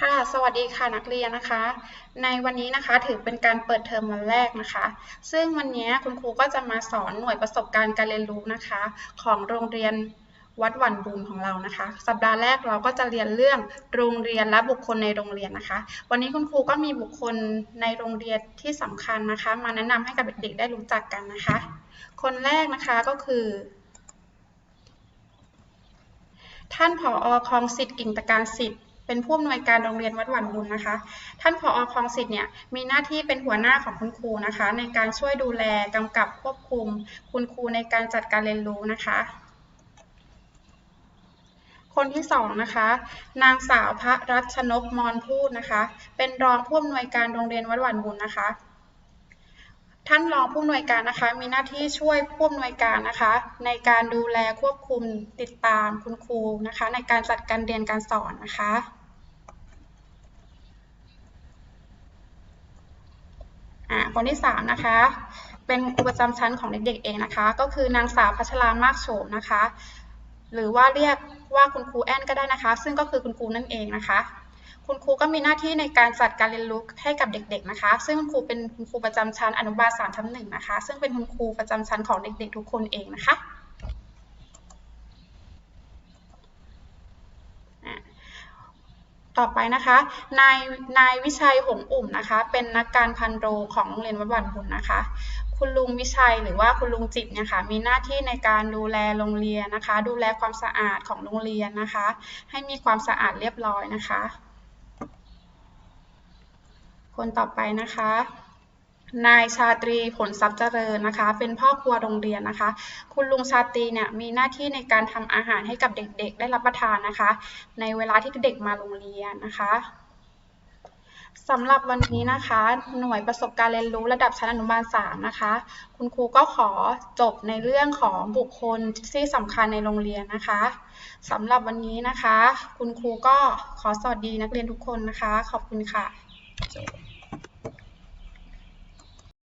ค่ะ สวัสดีค่ะนักเรียนนะคะ ในวันนี้นะคะถือเป็นการเปิดเทอมวันแรกนะคะ ซึ่งวันนี้คุณครูก็จะมาสอนหน่วยประสบการณ์การเรียนรู้นะคะ ของโรงเรียนวัดหวันบุญของเรานะคะ สัปดาห์แรกเราก็จะเรียนเรื่องโรงเรียนและบุคคลในโรงเรียนนะคะ วันนี้คุณครูก็มีบุคคลในโรงเรียนที่สำคัญนะคะ มาแนะนำให้กับเด็กๆได้รู้จักกันนะคะ คนแรกนะคะก็คือท่านผอคลองสิทธิ์กิ่งตะการสิทธิ์ เป็นผู้อำนวยการโรงเรียนวัดหวันบุญนะคะ ท่านผอคลองสิทธิ์เนี่ยมีหน้าที่เป็นหัวหน้าของคุณครูนะคะ ในการช่วยดูแลกำกับควบคุม คุณครูในการจัดการเรียนรู้นะคะ คนที่สองนะคะ นางสาวพระรัชนกมรพูดนะคะ เป็นรองผู้อำนวยการโรงเรียนวัดหวันบุญนะคะท่านรองผู้อำนวยการนะคะ มีหน้าที่ช่วยผู้อำนวยการนะคะ ในการดูแลควบคุมติดตามคุณครูนะคะ ในการจัดการเรียนการสอนนะคะ อ่า คนที่สามนะคะ เป็นครูประจำชั้นของเด็กๆเองนะคะ ก็คือนางสาวพัชรามากโฉมนะคะ หรือว่าเรียกว่าคุณครูแอนก็ได้นะคะ ซึ่งก็คือคุณครูนั่นเองนะคะ คุณครูก็มีหน้าที่ในการจัดการเรียนรู้ให้กับเด็ก ๆนะคะ ซึ่งคุณครูเป็นคุณครูประจำชั้นอนุบาลสามทับหนึ่งนะคะ ซึ่งเป็นคุณครูประจำชั้นของเด็กๆ ทุกคนเองนะคะ ต่อไปนะคะ นาย นายวิชัยหงอุ่มนะคะ เป็นนักการพันโรงของโรงเรียนวัดวันบุญนะคะ คุณลุงวิชัยหรือว่าคุณลุงจิตเนี่ยค่ะ มีหน้าที่ในการดูแลโรงเรียนนะคะ ดูแลความสะอาดของโรงเรียนนะคะ ให้มีความสะอาดเรียบร้อยนะคะ คนต่อไปนะคะ นายชาตรีผลทรัพย์เจริญนะคะ เป็นพ่อครัวโรงเรียนนะคะ คุณลุงชาตรีเนี่ยมีหน้าที่ในการทำอาหารให้กับเด็กๆ ได้รับประทานนะคะ ในเวลาที่เด็กมาโรงเรียนนะคะสำหรับวันนี้นะคะ หน่วยประสบการณ์เรียนรู้ระดับชั้นอนุบาล3นะคะ คุณครูก็ขอจบในเรื่องของบุคคลที่สำคัญในโรงเรียนนะคะสำหรับวันนี้นะคะ คุณครูก็ขอสวัสดีนักเรียนทุกคนนะคะ ขอบคุณค่ะ